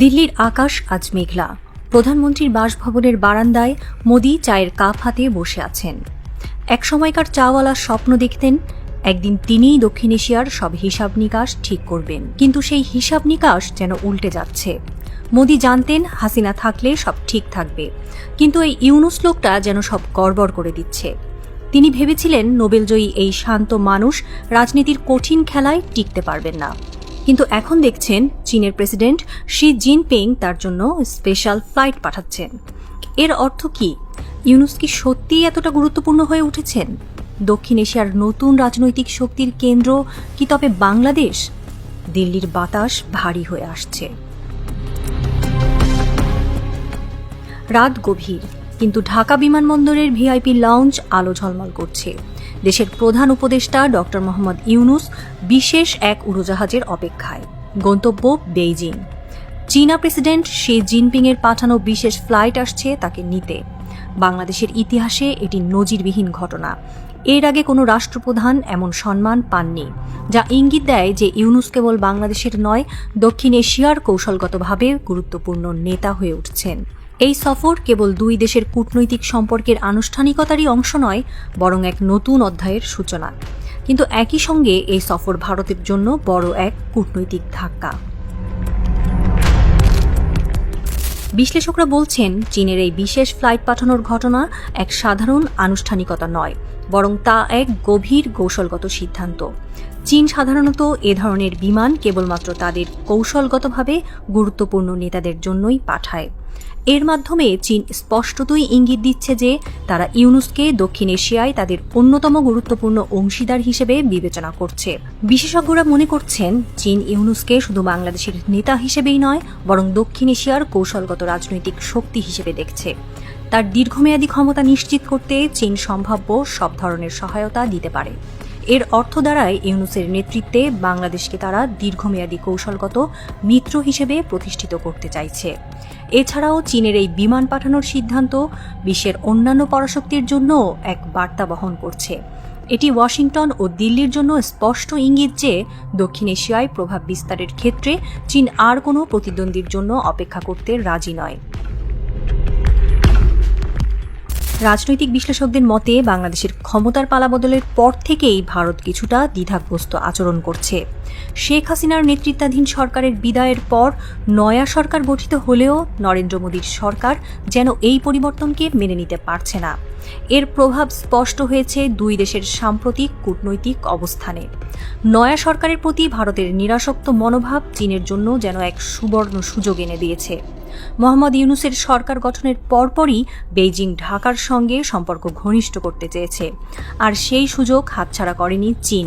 দিল্লির আকাশ আজ মেঘলা। প্রধানমন্ত্রীর বাসভবনের বারান্দায় মোদি চায়ের কাপ হাতে বসে আছেন। এক সময়কার চাওয়ালার স্বপ্ন দেখতেন, একদিন তিনিই দক্ষিণ এশিয়ার সব হিসাব নিকাশ ঠিক করবেন। কিন্তু সেই হিসাব নিকাশ যেন উল্টে যাচ্ছে। মোদি জানতেন হাসিনা থাকলে সব ঠিক থাকবে, কিন্তু এই ইউনুস লোকটা যেন সব গড়বড় করে দিচ্ছে। তিনি ভেবেছিলেন নোবেলজয়ী এই শান্ত মানুষ রাজনীতির কঠিন খেলায় টিকতে পারবেন না। কিন্তু এখন দেখছেন চীনের প্রেসিডেন্ট শি জিনপিং তার জন্য স্পেশাল ফ্লাইট পাঠাচ্ছেন। এর অর্থ কি? ইউনুস কি সত্যিই এতটা গুরুত্বপূর্ণ হয়ে উঠেছেন? দক্ষিণ এশিয়ার নতুন রাজনৈতিক শক্তির কেন্দ্র কি তবে বাংলাদেশ? দিল্লির বাতাস ভারী হয়ে আসছে। রাত গভীর, কিন্তু ঢাকা বিমানবন্দরের ভিআইপি লাউঞ্জ আলো ঝলমল করছে। দেশের প্রধান উপদেষ্টা ডক্টর মোহাম্মদ ইউনুস বিশেষ এক উড়োজাহাজের অপেক্ষায়। গন্তব্য বেইজিং। চীনা প্রেসিডেন্ট শি জিনপিংয়ের পাঠানো বিশেষ ফ্লাইট আসছে তাকে নিতে। বাংলাদেশের ইতিহাসে এটি নজিরবিহীন ঘটনা। এর আগে কোনো রাষ্ট্রপ্রধান এমন সম্মান পাননি, যা ইঙ্গিত দেয় যে ইউনুস কেবল বাংলাদেশের নয়, দক্ষিণ এশিয়ার কৌশলগতভাবে গুরুত্বপূর্ণ নেতা হয়ে উঠছেন। এই সফর কেবল দুই দেশের কূটনৈতিক সম্পর্কের আনুষ্ঠানিকতারই অংশ নয়, বরং এক নতুন অধ্যায়ের সূচনা। কিন্তু একই সঙ্গে এই সফর ভারতের জন্য বড় এক কূটনৈতিক ধাক্কা। বিশ্লেষকরা বলছেন, চীনের এই বিশেষ ফ্লাইট পাঠানোর ঘটনা এক সাধারণ আনুষ্ঠানিকতা নয়, বরং তা এক গভীর কৌশলগত সিদ্ধান্ত। চীন সাধারণত এ ধরনের বিমান কেবলমাত্র তাদের কৌশলগতভাবে গুরুত্বপূর্ণ নেতাদের জন্যই পাঠায়। এর মাধ্যমে চীন স্পষ্টতই ইঙ্গিত দিচ্ছে যে তারা ইউনুসকে দক্ষিণ এশিয়ায় তাদের অন্যতম গুরুত্বপূর্ণ অংশীদার হিসেবে বিবেচনা করছে। বিশেষজ্ঞরা মনে করছেন, চীন ইউনুসকে শুধু বাংলাদেশের নেতা হিসেবেই নয়, বরং দক্ষিণ এশিয়ার কৌশলগত রাজনৈতিক শক্তি হিসেবে দেখছে। তার দীর্ঘমেয়াদী ক্ষমতা নিশ্চিত করতে চীন সম্ভাব্য সব ধরনের সহায়তা দিতে পারে। এর অর্থ দ্বারায় ইউনুসের নেতৃত্বে বাংলাদেশকে তারা দীর্ঘমেয়াদী কৌশলগত মিত্র হিসেবে প্রতিষ্ঠিত করতে চাইছে। এছাড়াও চীনের এই বিমান পাঠানোর সিদ্ধান্ত বিশ্বের অন্যান্য পরাশক্তির জন্য এক বার্তা বহন করছে। এটি ওয়াশিংটন ও দিল্লির জন্য স্পষ্ট ইঙ্গিত যে দক্ষিণ এশিয়ায় প্রভাব বিস্তারের ক্ষেত্রে চীন আর কোনো প্রতিদ্বন্দ্বীর জন্য অপেক্ষা করতে রাজি নয়। রাজনৈতিক বিশ্লেষকদের মতে, বাংলাদেশের ক্ষমতার পালাবদলের পর থেকেই ভারত কিছুটা দ্বিধাগ্রস্ত আচরণ করছে। শেখ হাসিনার নেতৃত্বাধীন সরকারের বিদায়ের পর নয়া সরকার গঠিত হলেও নরেন্দ্র মোদীর সরকার যেন এই পরিবর্তনকে মেনে নিতে পারছে না। এর প্রভাব স্পষ্ট হয়েছে দুই দেশের সাম্প্রতিক কূটনৈতিক অবস্থানে। নয়া সরকারের প্রতি ভারতের নিরাসক্ত মনোভাব চীনের জন্য যেন এক সুবর্ণ সুযোগ এনে দিয়েছে। মোহাম্মদ ইউনুসের সরকার গঠনের পরপরই বেইজিং ঢাকার সঙ্গে সম্পর্ক ঘনিষ্ঠ করতে চেয়েছে। আর সেই সুযোগ হাতছাড়া করেনি চীন।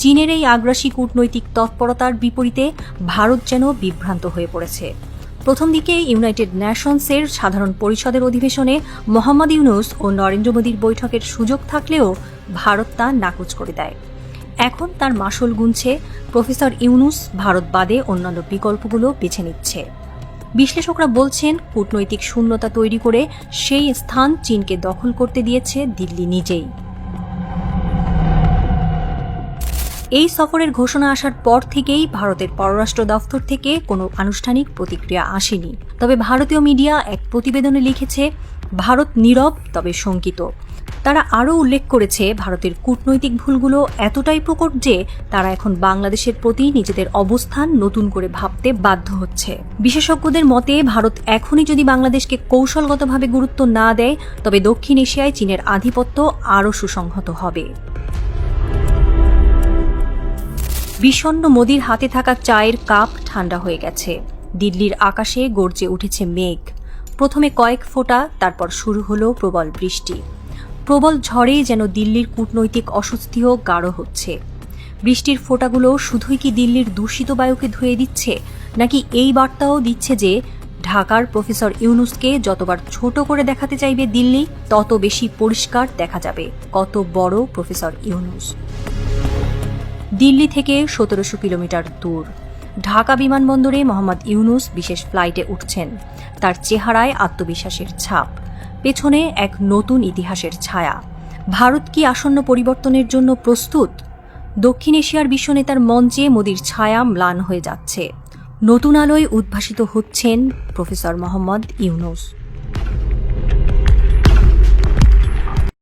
চীনের এই আগ্রাসী কূটনৈতিক তৎপরতার বিপরীতে ভারত যেন বিভ্রান্ত হয়ে পড়েছে। প্রথম দিকে ইউনাইটেড নেশনসের সাধারণ পরিষদের অধিবেশনে মোহাম্মদ ইউনুস ও নরেন্দ্র মোদীর বৈঠকের সুযোগ থাকলেও ভারত তা নাকচ করে দেয়। এখন তার মাসুল গুনছে প্রফেসর ইউনুস ভারত বাদে অন্যান্য বিকল্পগুলো বেছে নিচ্ছে। বিশ্লেষকরা বলছেন, কূটনৈতিক শূন্যতা তৈরি করে সেই স্থান চীনকে দখল করতে দিয়েছে দিল্লি নিজেই। এই সফরের ঘোষণা আসার পর থেকেই ভারতের পররাষ্ট্র দফতর থেকে কোনো আনুষ্ঠানিক প্রতিক্রিয়া আসেনি। তবে ভারতীয় মিডিয়া এক প্রতিবেদনে লিখেছে, ভারত নীরব তবে শঙ্কিত। তারা আরও উল্লেখ করেছে, ভারতের কূটনৈতিক ভুলগুলো এতটাই প্রকট যে তারা এখন বাংলাদেশের প্রতি নিজেদের অবস্থান নতুন করে ভাবতে বাধ্য হচ্ছে। বিশেষজ্ঞদের মতে, ভারত এখনই যদি বাংলাদেশকে কৌশলগতভাবে গুরুত্ব না দেয়, তবে দক্ষিণ এশিয়ায় চীনের আধিপত্য আরও সুসংহত হবে। বিষণ্ন মোদির হাতে থাকা চায়ের কাপ ঠান্ডা হয়ে গেছে। দিল্লির আকাশে গর্জে উঠেছে মেঘ। প্রথমে কয়েক ফোঁটা, তারপর শুরু হলো প্রবল বৃষ্টি। প্রবল ঝড়ে যেন দিল্লির কূটনৈতিক অস্বস্তিও গাঢ় হচ্ছে। বৃষ্টির ফোঁটাগুলো শুধুই কি দিল্লির দূষিত বায়ুকে ধুয়ে দিচ্ছে, নাকি এই বার্তাও দিচ্ছে যে ঢাকার প্রফেসর ইউনুসকে যতবার ছোট করে দেখাতে চাইবে দিল্লি, তত বেশি পরিষ্কার দেখা যাবে, কত বড় প্রফেসর ইউনুস। দিল্লি থেকে সতেরোশো কিলোমিটার দূর। ঢাকা বিমানবন্দরে মোহাম্মদ ইউনুস বিশেষ ফ্লাইটে উঠছেন। তার চেহারায় আত্মবিশ্বাসের ছাপ। পেছনে এক নতুন ইতিহাসের ছায়া। ভারত কি আসন্ন পরিবর্তনের জন্য প্রস্তুত? দক্ষিণ এশিয়ার বিশ্বনেতার মঞ্চে মোদির ছায়া ম্লান হয়ে যাচ্ছে। নতুন আলোয় উদ্ভাসিত হচ্ছেন প্রফেসর মোহাম্মদ ইউনুস।